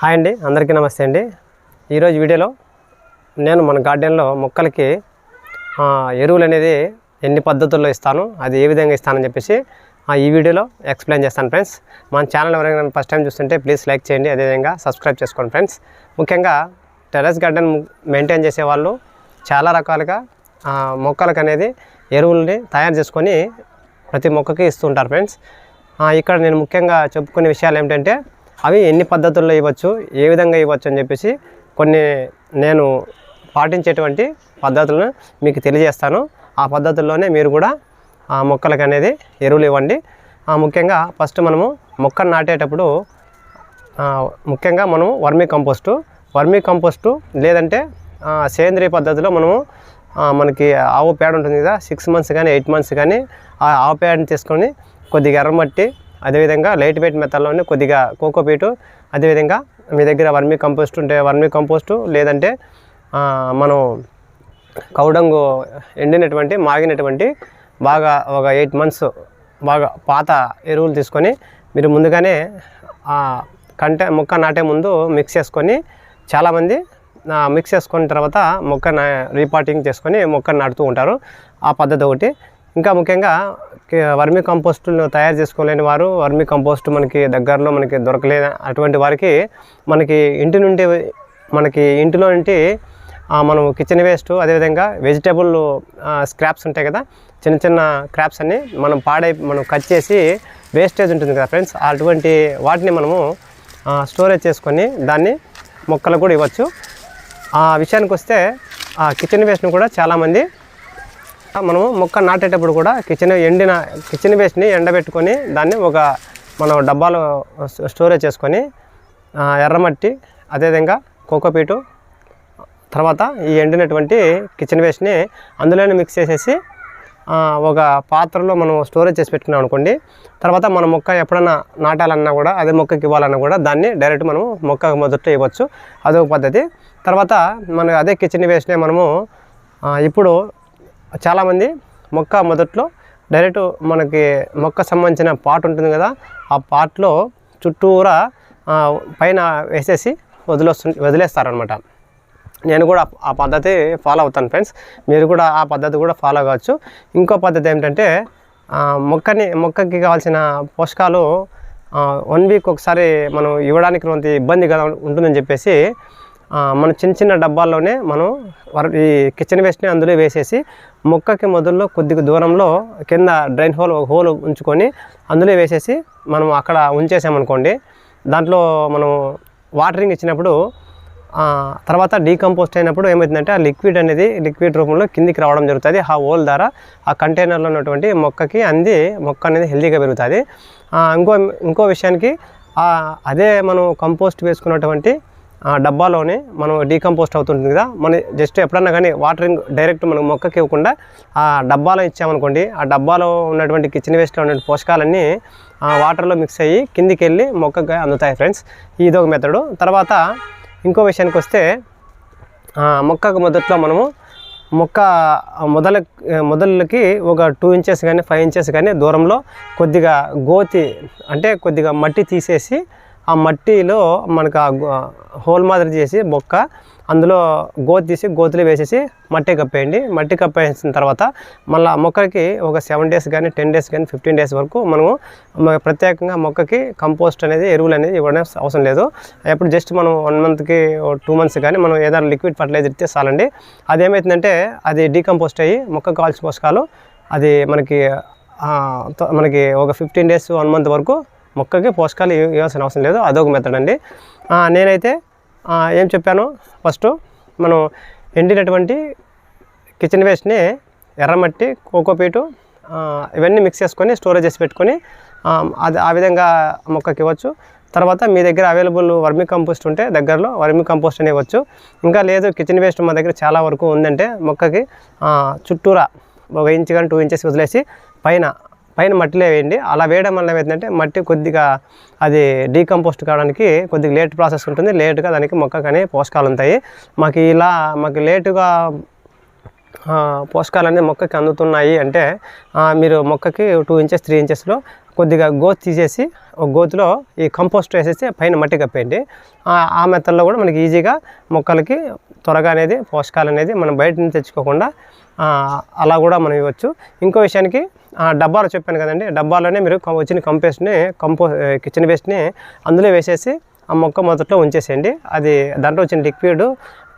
Hi అండి అందరికీ నమస్తే అండి. ఈరోజు వీడియోలో నేను మన గార్డెన్లో మొక్కలకి ఎరువులు అనేది ఎన్ని పద్ధతుల్లో ఇస్తాను అది ఏ విధంగా ఇస్తానని చెప్పేసి ఈ వీడియోలో ఎక్స్ప్లెయిన్ చేస్తాను ఫ్రెండ్స్. మన ఛానల్ ఎవరైనా ఫస్ట్ టైం చూస్తుంటే ప్లీజ్ లైక్ చేయండి అదేవిధంగా సబ్స్క్రైబ్ చేసుకోండి ఫ్రెండ్స్. ముఖ్యంగా టెర్రస్ గార్డెన్ మెయింటైన్ చేసే వాళ్ళు చాలా రకాలుగా మొక్కలకు అనేది ఎరువుల్ని తయారు చేసుకొని ప్రతి మొక్కకి ఇస్తుంటారు ఫ్రెండ్స్. ఇక్కడ నేను ముఖ్యంగా చెప్పుకునే విషయాలు ఏమిటంటే అవి ఎన్ని పద్ధతుల్లో ఇవ్వచ్చు ఏ విధంగా ఇవ్వచ్చు అని చెప్పేసి కొన్ని నేను పాటించేటువంటి పద్ధతులను మీకు తెలియజేస్తాను. ఆ పద్ధతుల్లోనే మీరు కూడా ఆ మొక్కలకు అనేది ఎరువులు ఇవ్వండి. ముఖ్యంగా ఫస్ట్ మనము మొక్కను నాటేటప్పుడు ముఖ్యంగా మనము వర్మీ కంపోస్టు వర్మీ కంపోస్టు లేదంటే సేంద్రియ పద్ధతిలో మనము మనకి ఆవు పేడ ఉంటుంది కదా సిక్స్ మంత్స్ కానీ ఎయిట్ మంత్స్ కానీ ఆ ఆవు పేడని తీసుకొని కొద్దిగా ఎర్రమట్టి అదేవిధంగా లైట్ వెయిట్ మెథడ్లోనే కొద్దిగా కోకోపీటు అదేవిధంగా మీ దగ్గర వర్మీ కంపోస్ట్ ఉంటే వర్మీ కంపోస్టు లేదంటే మనం కౌడంగు ఎండినటువంటి మాగినటువంటి బాగా ఒక ఎయిట్ మంత్స్ బాగా పాత ఎరువులు తీసుకొని మీరు ముందుగానే ఆ కంటే మొక్క నాటే ముందు మిక్స్ చేసుకొని చాలామంది మిక్స్ చేసుకున్న తర్వాత మొక్క రీపాటింగ్ చేసుకొని మొక్కను నాటుతూ ఉంటారు. ఆ పద్ధతి ఒకటి. ఇంకా ముఖ్యంగా వర్మీ కంపోస్టులను తయారు చేసుకోలేని వారు వర్మీ కంపోస్ట్ మనకి దగ్గరలో మనకి దొరకలేని అటువంటి వారికి మనకి ఇంటి నుండి మనకి ఇంటిలో నుండి మనం కిచెన్ వేస్ట్ అదేవిధంగా వెజిటేబుల్ స్క్రాప్స్ ఉంటాయి కదా? చిన్న చిన్న క్రాప్స్ అన్ని మనం పాడై మనం కట్ చేసి వేస్టేజ్ ఉంటుంది కదా ఫ్రెండ్స్ అటువంటి వాటిని మనము స్టోరేజ్ చేసుకొని దాన్ని మొక్కలు కూడా ఇవ్వచ్చు. ఆ విషయానికి వస్తే ఆ కిచెన్ వేస్ట్ని కూడా చాలామంది మనము మొక్క నాటేటప్పుడు కూడా కిచెన్ ఎండిన కిచెన్ వేస్ట్ని ఎండబెట్టుకొని దాన్ని ఒక మనం డబ్బాలో స్టోరేజ్ చేసుకొని ఎర్రమట్టి అదేవిధంగా కోకోపీటు తర్వాత ఈ ఎండినటువంటి కిచెన్ వేస్ట్ని అందులోనే మిక్స్ చేసేసి ఒక పాత్రలో మనం స్టోరేజ్ చేసి పెట్టుకున్నాం అనుకోండి తర్వాత మన మొక్క ఎప్పుడన్నా నాటాలన్నా కూడా అదే మొక్కకి ఇవ్వాలన్నా కూడా దాన్ని డైరెక్ట్ మనం మొక్క మొదట ఇవ్వచ్చు. అదొక పద్ధతి. తర్వాత మన అదే కిచెన్ వేస్ట్నే మనము ఇప్పుడు చాలామంది మొక్క మొదట్లో డైరెక్ట్ మనకి మొక్క సంబంధించిన పాట్ ఉంటుంది కదా ఆ పాట్లో చుట్టూరా పైన వేసేసి వదిలేస్తు వదిలేస్తారనమాట నేను కూడా ఆ పద్ధతి ఫాలో అవుతాను ఫ్రెండ్స్ మీరు కూడా ఆ పద్ధతి కూడా ఫాలో కావచ్చు. ఇంకో పద్ధతి ఏమిటంటే మొక్కని మొక్కకి కావాల్సిన పోషకాలు వన్ వీక్ ఒకసారి మనం ఇవ్వడానికి కొంత ఇబ్బంది కదా ఉంటుందని చెప్పేసి మన చిన్న చిన్న డబ్బాల్లోనే మనం ఈ కిచెన్ వేస్ట్ని అందులో వేసేసి మొక్కకి మొదల్లో కొద్దిగా దూరంలో కింద డ్రైన్ హోల్ ఒక హోల్ ఉంచుకొని అందులో వేసేసి మనం అక్కడ ఉంచేసామనుకోండి దాంట్లో మనం వాటరింగ్ ఇచ్చినప్పుడు తర్వాత డీకంపోస్ట్ అయినప్పుడు ఏమవుతుందంటే ఆ లిక్విడ్ అనేది లిక్విడ్ రూపంలో కిందికి రావడం జరుగుతుంది. ఆ హోల్ ద్వారా ఆ కంటైనర్లో ఉన్నటువంటి మొక్కకి అంది మొక్క అనేది హెల్తీగా పెరుగుతుంది. ఇంకో ఇంకో విషయానికి అదే మనం కంపోస్ట్ వేసుకున్నటువంటి ఆ డబ్బాలోనే మనం డీకంపోస్ట్ అవుతుంటుంది కదా. మన జస్ట్ ఎప్పుడన్నా కానీ వాటరింగ్ డైరెక్ట్ మనం మొక్కకి ఇవ్వకుండా ఆ డబ్బాలో ఇచ్చామనుకోండి ఆ డబ్బాలో ఉన్నటువంటి కిచెన్ వేస్ట్లో ఉన్న పోషకాలన్నీ ఆ వాటర్లో మిక్స్ అయ్యి కిందికి వెళ్ళి మొక్కకి అందుతాయి ఫ్రెండ్స్. ఇది ఒక మెథడు. తర్వాత ఇంకో విషయానికి వస్తే మొక్కకు మొదట్లో మనము మొక్క మొదల మొదలకి ఒక టూ ఇంచెస్ కానీ ఫైవ్ ఇంచెస్ కానీ దూరంలో కొద్దిగా గోతి అంటే కొద్దిగా మట్టి తీసేసి ఆ మట్టిలో మనకు ఆ హోల్ మాదిరి చేసి మొక్క అందులో గోతి తీసి గోతులు వేసేసి మట్టి కప్పేయండి. మట్టి కప్పేసిన తర్వాత మళ్ళీ మొక్కకి ఒక సెవెన్ డేస్ కానీ టెన్ డేస్ కానీ ఫిఫ్టీన్ డేస్ వరకు మనము ప్రత్యేకంగా మొక్కకి కంపోస్ట్ అనేది ఎరువులు అనేది ఇవ్వడం అవసరం లేదు. ఎప్పుడు జస్ట్ మనం వన్ మంత్కి టూ మంత్స్ కానీ మనం ఏదైనా లిక్విడ్ ఫర్టిలైజర్ ఇస్తే చాలండి. అదేమవుతుందంటే అది డీకంపోస్ట్ అయ్యి మొక్క కాల్చిన పోషకాలు అది మనకి మనకి ఒక ఫిఫ్టీన్ డేస్ వన్ మంత్ వరకు మొక్కకి పోషకాలు ఇవ్వాల్సిన అవసరం లేదు. అదొక మెథడ్ అండి. నేనైతే ఏం చెప్పాను? ఫస్ట్ మనం ఎండినటువంటి కిచెన్ వేస్ట్ని ఎర్రమట్టి కోకోపీటు ఇవన్నీ మిక్స్ చేసుకొని స్టోరేజ్ చేసి పెట్టుకొని అది ఆ విధంగా మొక్కకి ఇవ్వచ్చు. తర్వాత మీ దగ్గర అవైలబుల్ వర్మి కంపోస్ట్ ఉంటే దగ్గరలో వర్మి కంపోస్ట్ అని ఇవ్వచ్చు. ఇంకా లేదు కిచెన్ వేస్ట్ మా దగ్గర చాలా వరకు ఉందంటే మొక్కకి చుట్టూరా ఒక ఇంచ్ కానీ టూ ఇంచెస్ వదిలేసి పైన పైన మట్టిలో వేయండి. అలా వేయడం వల్ల ఏంటంటే మట్టి కొద్దిగా అది డీకంపోస్ట్ కావడానికి కొద్దిగా లేట్ ప్రాసెస్ ఉంటుంది. లేటుగా దానికి మొక్క కానీ పోషకాలు ఉంటాయి. మాకు ఇలా మాకు లేటుగా పోషకాలు అనేది మొక్కకి అందుతున్నాయి అంటే మీరు మొక్కకి టూ ఇంచెస్ త్రీ ఇంచెస్లో కొద్దిగా గోతు తీసేసి ఒక గోతులో ఈ కంపోస్ట్ వేసేసి పైన మట్టి కప్పేయండి. ఆ- మెత్తల్లో కూడా మనకి ఈజీగా మొక్కలకి త్వరగా అనేది పోషకాలు అనేది మనం బయట నుంచి తెచ్చుకోకుండా అలా కూడా మనం ఇవ్వచ్చు. ఇంకో విషయానికి ఆ డబ్బాలో చెప్పాను కదండి డబ్బాలోనే మీరు వచ్చిన కంపోస్ట్ని కంపో కిచెన్ వేస్ట్ని అందులో వేసేసి ఆ మొక్క మొదట్లో ఉంచేసేయండి. అది దాంట్లో వచ్చిన లిక్విడ్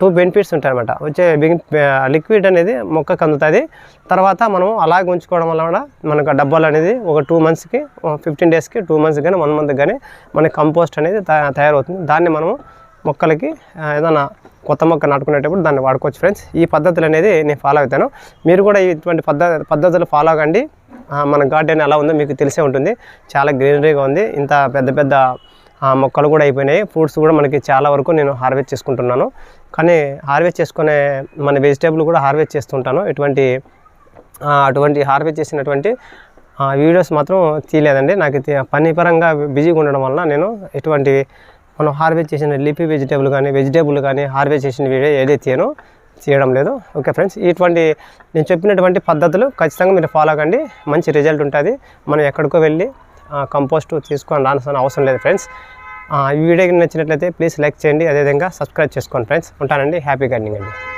టూ బెనిఫిట్స్ ఉంటాయి అనమాట వచ్చే లిక్విడ్ అనేది మొక్కకు అందుతుంది. తర్వాత మనం అలాగే ఉంచుకోవడం వల్ల కూడా మనకు డబ్బాలు అనేది ఒక టూ మంత్స్కి ఫిఫ్టీన్ డేస్కి టూ మంత్స్ కానీ వన్ మంత్ కానీ మనకి కంపోస్ట్ అనేది తయారవుతుంది. దాన్ని మనము మొక్కలకి ఏదైనా కొత్త మొక్క నాటుకునేటప్పుడు దాన్ని వాడుకోవచ్చు ఫ్రెండ్స్ ఈ పద్ధతులు అనేది నేను ఫాలో అవుతాను. మీరు కూడా ఇటువంటి పద్ధ పద్ధతులు ఫాలో అవ్వండి మన గార్డెన్ ఎలా ఉందో మీకు తెలిసే ఉంటుంది. చాలా గ్రీనరీగా ఉంది. ఇంత పెద్ద పెద్ద మొక్కలు కూడా అయిపోయినాయి. ఫ్రూట్స్ కూడా మనకి చాలా వరకు నేను హార్వెస్ట్ చేసుకుంటున్నాను. కానీ హార్వెస్ట్ చేసుకునే మన వెజిటేబుల్ కూడా హార్వెస్ట్ చేస్తుంటాను. ఇటువంటి అటువంటి హార్వెస్ట్ చేసినటువంటి వీడియోస్ మాత్రం తీయలేదండి. నాకు పని పరంగా బిజీగా ఉండడం వలన నేను ఎటువంటి మనం హార్వెస్ట్ చేసిన లిపి వెజిటేబుల్ కానీ వెజిటేబుల్ కానీ హార్వెస్ట్ చేసిన వీడియో ఏదైతే తీయనో తీయడం లేదు. ఓకే ఫ్రెండ్స్ ఇటువంటి నేను చెప్పినటువంటి పద్ధతులు ఖచ్చితంగా మీరు ఫాలో కండి. మంచి రిజల్ట్ ఉంటుంది. మనం ఎక్కడికో వెళ్ళి కంపోస్ట్ తీసుకొని రావాల్సిన అవసరం లేదు ఫ్రెండ్స్. ఈ వీడియోకి నచ్చినట్లయితే ప్లీజ్ లైక్ చేయండి. అదేవిధంగా సబ్స్క్రైబ్ చేసుకోండి ఫ్రెండ్స్. ఉంటానండి. హ్యాపీ గార్డెనింగ్ అండి.